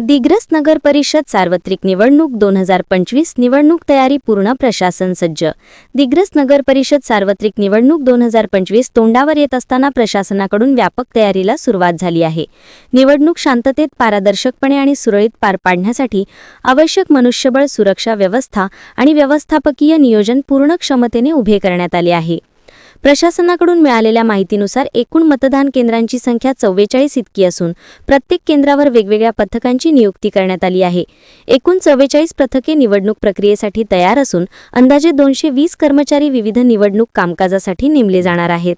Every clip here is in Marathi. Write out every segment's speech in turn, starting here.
दिग्रस नगर परिषद सार्वत्रिक निवडणूक दोन हजार पंचवीस निवडणूक तयारी पूर्ण प्रशासन सज्ज. दिग्रस नगर परिषद सार्वत्रिक निवडणूक दोन हजार पंचवीस तोंडावर येत असताना प्रशासनाकडून व्यापक तयारीला सुरुवात झाली आहे. निवडणूक शांततेत पारदर्शकपणे आणि सुरळीत पार पाडण्यासाठी आवश्यक मनुष्यबळ सुरक्षा व्यवस्था आणि व्यवस्थापकीय नियोजन पूर्ण क्षमतेने उभे करण्यात आले आहे. प्रशासनाकडून मिळालेल्या माहितीनुसार एकूण मतदान केंद्रांची संख्या चव्वेचाळीस इतकी असून प्रत्येक केंद्रावर वेगवेगळ्या पथकांची नियुक्ती करण्यात आली आहे. एकूण चव्वेचाळीस पथके निवडणूक प्रक्रियेसाठी तयार असून अंदाजे दोनशे वीस कर्मचारी विविध निवडणूक कामकाजासाठी नेमले जाणार आहेत.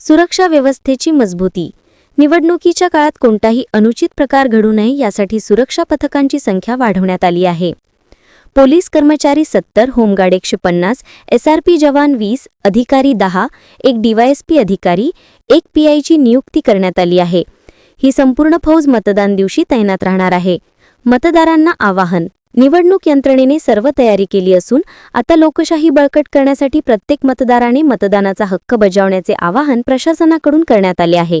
सुरक्षा व्यवस्थेची मजबूती. निवडणुकीच्या काळात कोणताही अनुचित प्रकार घडू नये यासाठी सुरक्षा पथकांची संख्या वाढवण्यात आली आहे. पोलीस कर्मचारी सत्तर होमगार्ड एकशे पन्नास एसआरपी जवान वीस अधिकारी दहा एक डीवायएसपी अधिकारी एक पीआयची नियुक्ती करण्यात आली आहे. ही संपूर्ण फौज मतदान दिवशी तैनात राहणार आहे. मतदारांना आवाहन निवडणूक यंत्रणेने सर्व तयारी केली असून आता लोकशाही बळकट करण्यासाठी प्रत्येक मतदाराने मतदानाचा हक्क बजावण्याचे आवाहन प्रशासनाकडून करण्यात आले आहे.